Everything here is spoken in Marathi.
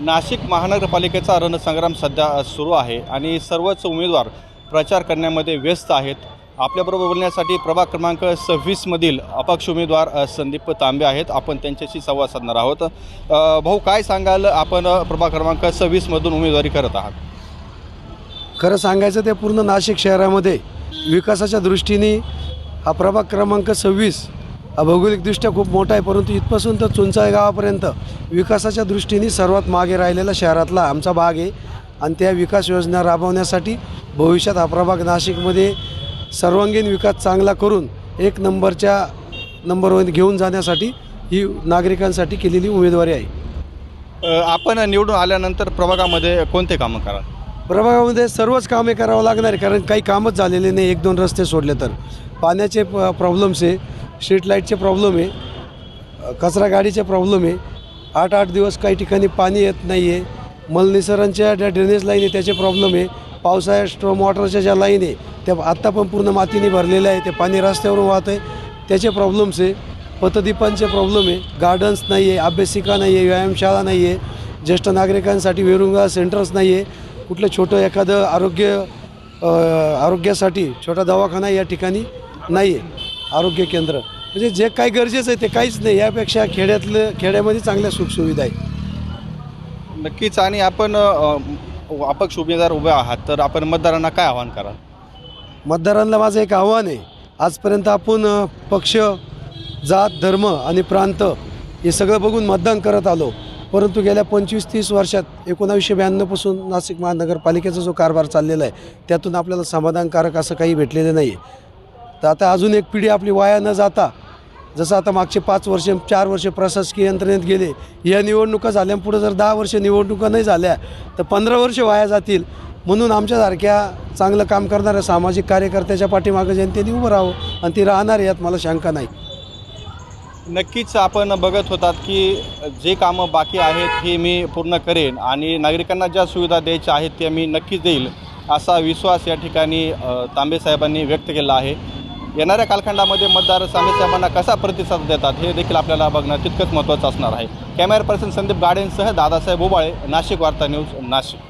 नाशिक महानगरपालिकेचा रणसंग्राम सध्या सुरू आहे आणि सर्वच उमेदवार प्रचार करण्यामध्ये व्यस्त आहेत. आपल्याबरोबर बोलण्यासाठी प्रभाग क्रमांक सव्वीसमधील अपक्ष उमेदवार संदीप तांबे आहेत. आपण त्यांच्याशी संवाद साधणार आहोत. भाऊ काय सांगाल? आपण प्रभाग क्रमांक सव्वीसमधून उमेदवारी करत आहात. खरं सांगायचं ते पूर्ण नाशिक शहरामध्ये विकासाच्या दृष्टीने हा प्रभाग क्रमांक सव्वीस भौगोलिकदृष्ट्या खूप मोठा आहे परंतु इथपासून तर चुंचाळे गावापर्यंत विकासाच्या दृष्टीने सर्वात मागे राहिलेला शहरातला आमचा भाग आहे. आणि त्या विकास योजना राबवण्यासाठी भविष्यात हा प्रभाग नाशिकमध्ये सर्वांगीण विकास चांगला करून एक नंबरच्या नंबरवर घेऊन जाण्यासाठी ही नागरिकांसाठी केलेली उमेदवारी आहे. आपण निवडून आल्यानंतर प्रभागामध्ये कोणते कामं कराल? प्रभागामध्ये सर्वच कामे करावं लागणार आहे कारण काही कामच झालेले नाही एक दोन रस्ते सोडले तर. पाण्याचे प प्रॉब्लेम्स आहे स्ट्रीट लाईटचे प्रॉब्लेम आहे. कचरा गाडीचे प्रॉब्लेम आहे. आठ आठ दिवस काही ठिकाणी पाणी येत नाही आहे मलनिसरांच्या ज्या ड्रेनेज लाईन आहे त्याचे प्रॉब्लेम आहे. पावसाळ्यात स्ट्रॉम वॉटरच्या ज्या लाईन आहे त्या आत्ता पण पूर्ण मातीने भरलेल्या आहे ते पाणी रस्त्यावरून वाहत आहे. त्याचे प्रॉब्लेम्स आहे. पतदीपांचे प्रॉब्लेम आहे. गार्डन्स नाही आहे अभ्यासिका नाही आहे व्यायामशाळा नाही आहे ज्येष्ठ नागरिकांसाठी वेरुंगा सेंटर्स नाही आहे कुठलं छोटं एखादं आरोग्य आरोग्यासाठी छोटा दवाखाना या ठिकाणी नाही आहे आरोग्य केंद्र. म्हणजे जे काही गरजेचं आहे ते काहीच नाही. यापेक्षा खेड्यातलं खेड्यामध्ये चांगल्या सुखसुविधा आहे नक्कीच. आणि आपण अ, अपक्ष उमेदवार उभे आहात. तर आपण मतदारांना काय आवाहन कराल? मतदारांना माझं एक आव्हान आहे. आजपर्यंत आपण अ, पक्ष जात धर्म आणि प्रांत हे सगळं बघून मतदान करत आलो. परंतु गेल्या पंचवीस तीस वर्षात एकोणावीसशे ब्याण्णवपासून नाशिक महानगरपालिकेचा जो कारभार चाललेला आहे त्यातून आपल्याला समाधानकारक असं काही भेटलेलं नाही आहे तर आता अजून एक पिढी आपली वाया न जाता जसं आता मागचे पाच वर्ष चार वर्ष प्रशासकीय यंत्रणेत गेले या निवडणुका झाल्या. पुढं जर दहा वर्ष निवडणुका नाही झाल्या तर पंधरा वर्ष वाया जातील. म्हणून आमच्यासारख्या चांगलं काम करणाऱ्या सामाजिक कार्यकर्त्याच्या पाठीमागं जनतेने उभं राहावं आणि ती राहणार यात मला शंका नाही. नक्कीच आपण बघत होतात की जे कामं बाकी आहेत हे मी पूर्ण करेन आणि नागरिकांना ज्या सुविधा द्यायच्या आहेत त्या मी नक्कीच देईल असा विश्वास या ठिकाणी तांबे साहेबांनी व्यक्त केला आहे. येणाऱ्या कालखंडामध्ये मतदार तांबे साहेबांना कसा प्रतिसाद देतात हे देखील आपल्याला बघणं तितकंच महत्त्वाचं असणार आहे. कॅमेरा पर्सन संदीप गाडेंसह दादासाहेब उबाळे नाशिक वार्ता न्यूज नाशिक.